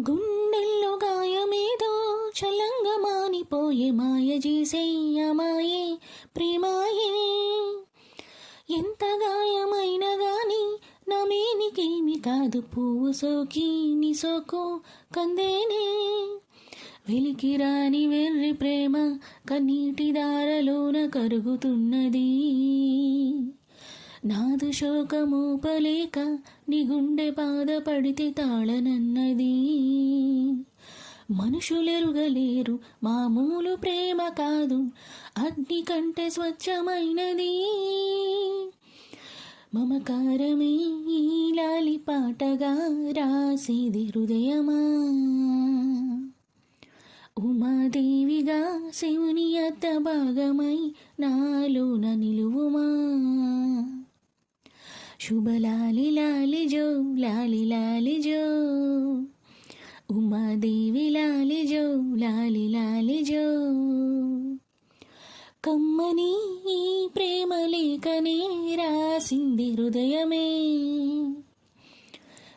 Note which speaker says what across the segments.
Speaker 1: గుండెల్లో గాయమేదో చలంగా మానిపోయే మాయ చేసేయమాయే ప్రేమాయే. ఎంత గాయమైనా గాని నమేనికేమి కాదు పువ్వు సోకి నీ సోకు కందేనే. వెలికిరాని వెర్రి ప్రేమ కన్నీటి దారలోన కరుగుతున్నది. నాదు శోకమూపలేక నీ గుండె బాధపడితే తాళనన్నది. మనుషులెరుగలేరు మామూలు ప్రేమ కాదు అగ్ని కంటే స్వచ్ఛమైనది. మమకారమే ఈ లాలి పాటగా రాసేది హృదయమా? ఉమాదేవిగా శివుని అత్త భాగమై నాలోన నిలువుమా? శుభలాలి లాలి జో లాలి లాలి జో. ఉమాదేవి లాలి జో లాలి లాలి జో. కమ్మని ఈ ప్రేమ లేఖనే రాసింది హృదయమే.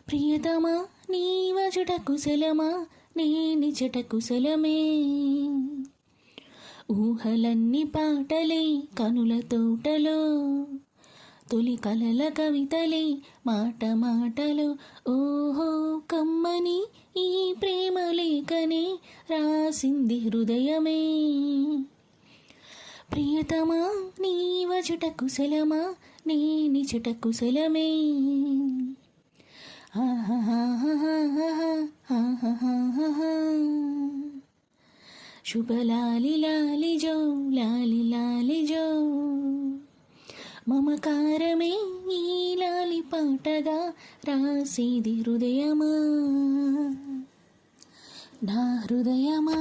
Speaker 1: ప్రియతమా నీవచుట కుశలమా నేనిచట కుశలమే. ఊహలన్నీ పాటలే కనుల తోటలో. తొలి కలల కవితలే మాట మాటలు. ఓహో కమ్మని ఈ ప్రేమ లేఖనే రాసింది హృదయమే. ప్రియతమా నీవచుట కుశలమా నేనిచుట కుశలమే. శుభలాలి లాలి లాలి మమకారమే ఈ లాలి పాటగా రాసేది హృదయమా నా హృదయమా